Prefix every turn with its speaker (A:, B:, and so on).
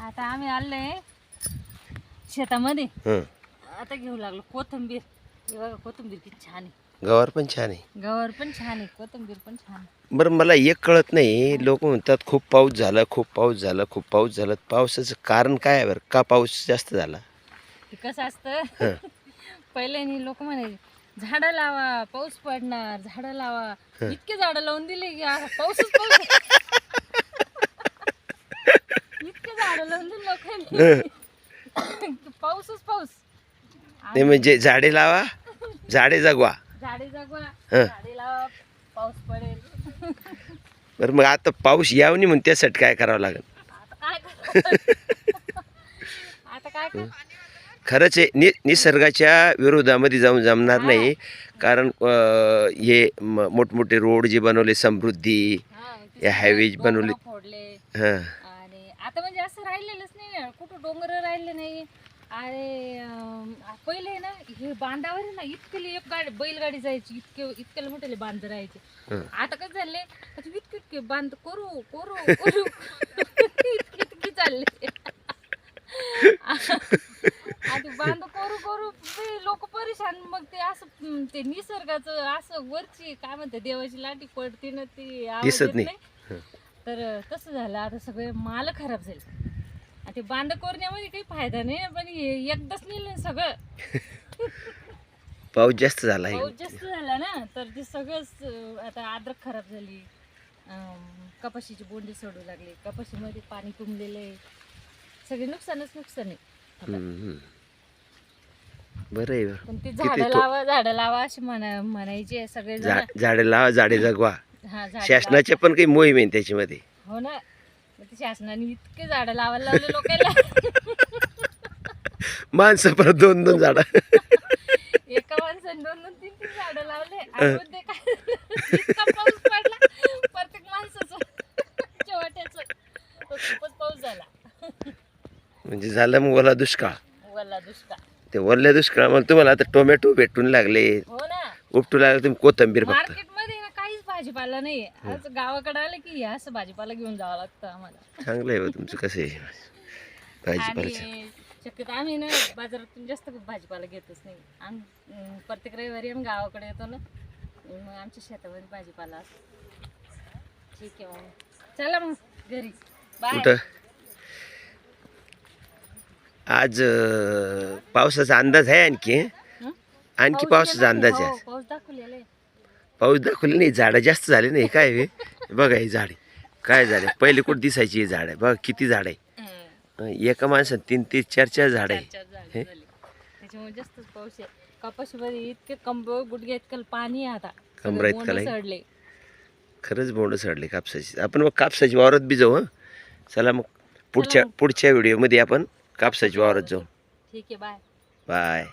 A: आता आम्ही आलोय शेतामध्ये. आता घेऊ लागलो कोथंबीर. हे बघा कोथंबीर किती छान आहे.
B: गवार पण छान आहे.
A: गवार पण छान आहे कोथंबीर पण छान आहे.
B: बरं मला एक कळत नाही. लोक म्हणतात खूप पाऊस झाला खूप पाऊस झाला खूप पाऊस झाला. पावसाचं कारण काय आहे बरं? का पाऊस जास्त झाला?
A: ते कसं असतं?
B: हं.
A: पहिले लोक म्हणायचे झाडं लावा पाऊस पडणार झाडं लावा. इतके झाडं लावून दिले की पाऊसच पाऊस इतके झाडं लावून दिले लोकांनी की पाऊसच पाऊस.
B: ते म्हणजे झाडे लावा झाडे जगवा.
A: झाडे जगवा
B: हं.
A: झाडे लावा पाऊस पडेल.
B: बरं मग आता पाऊस यावं नाही म्हणून त्यासाठी काय करावं लागेल?
A: आता काय
B: खरंच आहे नि निसर्गाच्या विरोधामध्ये जाऊन जमणार नाही कारण हे मोठमोठे रोड जे बनवले समृद्धी या
A: डोंगरं
B: बनवले. हां
A: आणि आता म्हणजे असं राहिलेलंच नाही कुठं डोंगर राहिले नाही. अरे अं, पहिले ना हे बांधावर आहे ना इतके एक गाडी बैलगाडी जायची इतके इतके मोठे बांध राहायचे.
B: हं.
A: आता कसं झाले आता इतके इतके बांध करू करू करू. इतके इतके चालले. आणि बांध करू करू लोक परेशान. मग ते असं ते निसर्गाचं असं वरची काय म्हणते देवाची लाटी पडते ना ती आवाज
B: दिसत
A: येत
B: नाही.
A: तर तसं झालं. आता सगळे माल खराब झाले. ते बांध कोरण्यामध्ये काही फायदा नाही पण हे एकदाच नेलं सगळं.
B: पाऊस जास्त झाला आहे.
A: पाऊस जास्त झाला ना तर ते सगळंच अं, आता अद्रक खराब झाली. अं, कपाशीची बोंडी सोडू लागली. कपाशीमध्ये पाणी तुंबलेलं आहे. सगळे नुकसानच नुकसान आहे. आता.
B: हम्म, हम्म. बरं आहे बरं.
A: पण ते
B: किती
A: झाडं
B: तो-
A: लावा झाडं लावा असे म्हणा म्हणायचे सगळे जण
B: झा- झाडे लावा झाडे जगवा.
A: हा झाडं
B: शासनाच्या पण काही मोहीम आहे त्याच्यामध्ये.
A: हो ना. मग ते शासनाने इतके झाडं लावायला लावले लोकांना.
B: माणसं परत दोन दोन झाडं.
A: एका माणसाने दोन दोन तीन तीन झाडं लावले. आणि मग ते काय इतका पाऊस पडला. प्रत्येक माणसाचं शेवट्याचं. तो खूपच पाऊस झाला.
B: म्हणजे झालं मग ओला दुष्काळ.
A: वल्ला दुष्काळ.
B: ते ओल्या दुष्काळ मग तुम्हाला आता टोमॅटो भेटून लागले.
A: हो ना.
B: उपटू लागले तुम्ही कोथंबीर फक्त.
A: मार्केट भाजीपाला नाही आज गावाकडे आलं की हे असं भाजीपाला घेऊन जावं लागतं आम्हाला.
B: चांगलं आहे बा तुमचं कसं आहे? भाजीपाल्याचं
A: आणि शक्यतो आम्ही ना बाजारातून जास्त भाजीपाला घेतच नाही. आम्ही अं, प्रत्येक रविवारी आम्ही गावाकडे येतो ना मग आमच्या शेतामध्ये भाजीपाला असतो. ठीक आहे मग. चला मग घरी. बाय
B: कुठं? आज अं, पावसाचा अंदाज आहे आणखी
A: हं?
B: आणखी
A: पाऊस
B: पावसाचा अंदाज? आहे.
A: हो, पाऊस दाखवलेला आहे.
B: पाऊस दाखवले नाही झाडं जास्त झाले नाही काय हे बघा ही झाडे. काय झाडे? पहिले कुठं दिसायची ही झाडं? बघा किती झाड आहे.
A: हं.
B: एका माणसात तीन तीन चार चार झाड आहे. हे?
A: झाली. त्याच्यामुळे जास्तच पाऊस आहे. कपाशीमध्ये इतके कंब गुडघे इतकं पाणी आहे आता. सगळे
B: इतकं?
A: सडले.
B: खरंच बोंड चढले कापसाची. आपण मग कापसाची वावरात बी जाऊ हं? चला मग पुढच्या. पुढच्या व्हिडिओमध्ये आपण कापसाची वावरात जाऊ.
A: ठीक आहे बाय.
B: बाय.